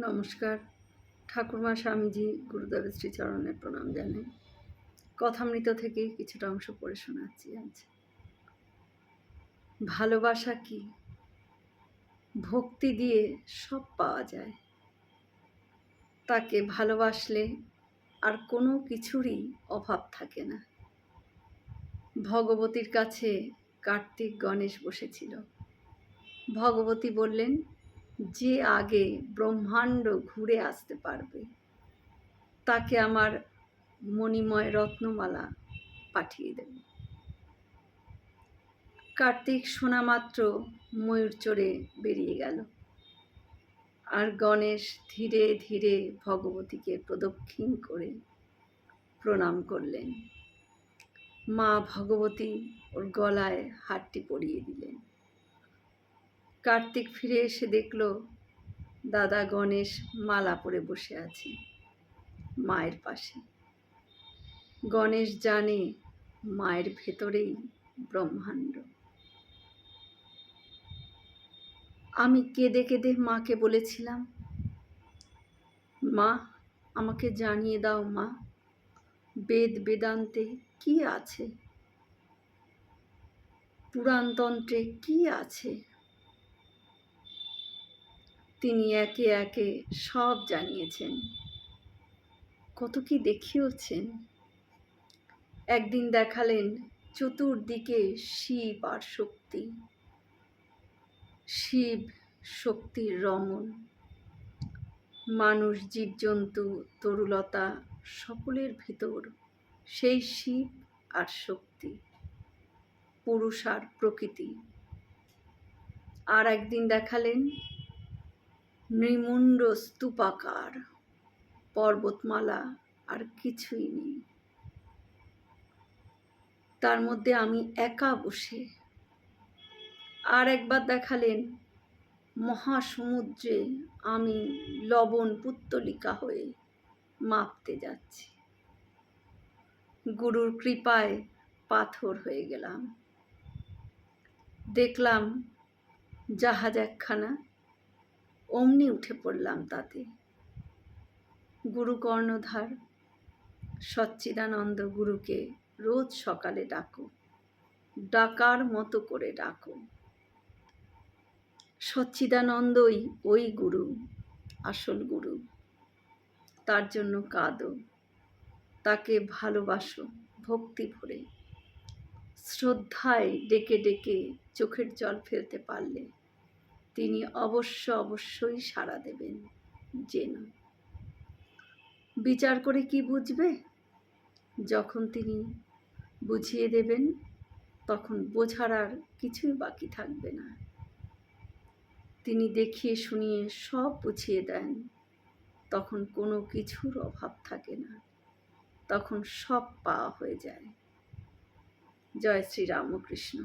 নমস্কার। ঠাকুরমা স্বামীজি গুরুদেবের শ্রীচরণে প্রণাম জানাই। কথামৃত থেকে কিছুটা অংশ পড়ে শোনাচ্ছি আজ। ভালোবাসা কি? ভক্তি দিয়ে সব পাওয়া যায়। তাকে ভালোবাসলে আর কোনো কিছুরই অভাব থাকে না। ভগবতীর কাছে কার্তিক গণেশ বসেছিল। ভগবতী বললেন যে আগে ব্রহ্মাণ্ড ঘুরে আসতে পারবে, তাকে আমার মণিময় রত্নমালা পাঠিয়ে দেব। কার্তিক শোনা মাত্র ময়ূর চড়ে বেরিয়ে গেল আর গণেশ ধীরে ধীরে ভগবতীকে প্রদক্ষিণ করে প্রণাম করলেন। মা ভগবতী ওর গলায় হারটি পরিয়ে দিলেন। কার্তিক ফিরে এসে দেখল দাদা গণেশ মালা পরে বসে আছে মায়ের পাশে। গণেশ জানে মায়ের ভেতরেই ব্রহ্মাণ্ড। আমি কেঁদে কেঁদে মাকে বলেছিলাম, মা, আমাকে জানিয়ে দাও মা, বেদ বেদান্তে কি আছে? পুরাণতন্ত্রে কি আছে? তিনি একে একে সব জানিয়েছেন। কত কি দেখিয়েছেন? একদিন দেখালেন চতুর্দিকে শিব আর শক্তি। শিব শক্তির রমন মানুষ, জীবজন্তু, তরুলতা সকলের ভিতর সেই শিব আর শক্তি। পুরুষ আর প্রকৃতি। আর একদিন দেখালেন নৃমুণ্ড স্তূপাকার, পর্বতমালা আর কিছুই নেই। তার মধ্যে আমি একা বসে। আর একবার দেখালেন মহাসমুদ্রে আমি লবণ পুত্তলিকা হয়ে মাপতে যাচ্ছি। গুরুর কৃপায় পাথর হয়ে গেলাম। দেখলাম জাহাজ একখানা অমনি উঠে পড়লাম তাতে। গুরু কর্ণধার সচ্চিদানন্দ গুরুকে রোজ সকালে ডাকো, ডাকার মতো করে ডাকো। সচ্চিদানন্দই ওই গুরু, আসল গুরু। তার জন্য কাঁদো, তাকে ভালোবাসো ভক্তি ভরে। শ্রদ্ধায় ডেকে ডেকে চোখের জল ফেলতে পারলে তিনি অবশ্য অবশ্যই সাড়া দেবেন যেন বিচার করে কি বুঝবে? যখন তিনি বুঝিয়ে দেবেন, তখন বোঝার আর কিছুই বাকি থাকবে না। তিনি দেখিয়ে শুনিয়ে সব বুঝিয়ে দেন, তখন কোনো কিছুর অভাব থাকে না। তখন সব পাওয়া হয়ে যায়। জয় শ্রী রামকৃষ্ণ।